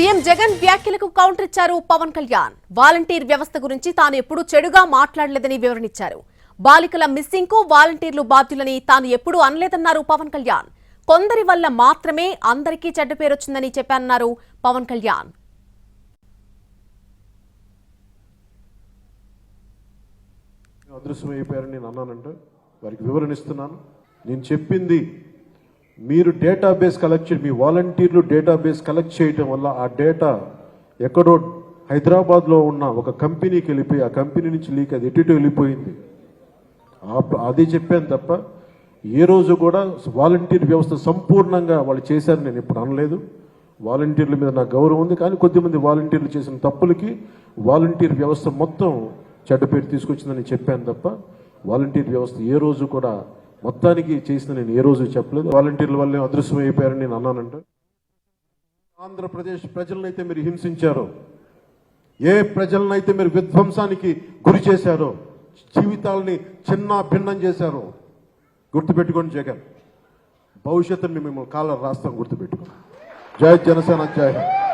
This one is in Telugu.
సీఎం జగన్ వ్యాఖ్యలకు కౌంటర్ ఇచ్చారు పవన్ కళ్యాణ్. వాలంటీర్ వ్యవస్థ గురించి తాను ఎప్పుడూ చెడుగా మాట్లాడలేదని వివరణిచ్చారు. బాలికల మిస్సింగ్కు వాలంటీర్లు బాధ్యులని తాను ఎప్పుడూ అనలేదన్నారు పవన్ కళ్యాణ్. కొందరి వల్ల మాత్రమే అందరికీ చెడ్డ పేరొచ్చిందని చెప్పారన్నారు పవన్ కళ్యాణ్. అదృశ్యం అయిపోయారని నేను అన్నానంటే. వారికి వివరణ ఇస్తున్నాను. నేను చెప్పింది మీరు డేటాబేస్ కలెక్ట్ చేయడం. మీ వాలంటీర్లు డేటాబేస్ కలెక్ట్ చేయడం వల్ల ఆ డేటా ఎక్కడో హైదరాబాద్లో ఉన్న ఒక కంపెనీకి వెళ్ళిపోయి ఆ కంపెనీ నుంచి లీక్ అది ఎటు ఇటు వెళ్ళిపోయింది. అదే అది చెప్పాను తప్ప ఏ రోజు కూడా వాలంటీర్ వ్యవస్థ సంపూర్ణంగా వాళ్ళు చేశారని నేను ఇప్పుడు అనలేదు. వాలంటీర్ల మీద నాకు గౌరవం ఉంది. కానీ కొద్దిమంది వాలంటీర్లు చేసిన తప్పులకి వాలంటీర్ వ్యవస్థ మొత్తం చెడ్డ పేరు తీసుకొచ్చిందని చెప్పాను తప్ప వాలంటీర్ వ్యవస్థ ఏ రోజు కూడా మొత్తానికి చేసిన నేను ఏ రోజు చెప్పలేదు. వాలంటీర్ల వల్లే అదృశ్యం అయిపోయారని నేను అన్నానంట. ఆంధ్రప్రదేశ్ ప్రజలనైతే మీరు హింసించారో ఏ ప్రజలనైతే మీరు విధ్వంసానికి గురి చేశారో జీవితాలని చిన్న భిన్నం చేశారో గుర్తుపెట్టుకోండి జగన్. భవిష్యత్తుని మిమ్మల్ని కాలం రాస్తాం గుర్తుపెట్టుకోండి జై జనసేన జై హింద్.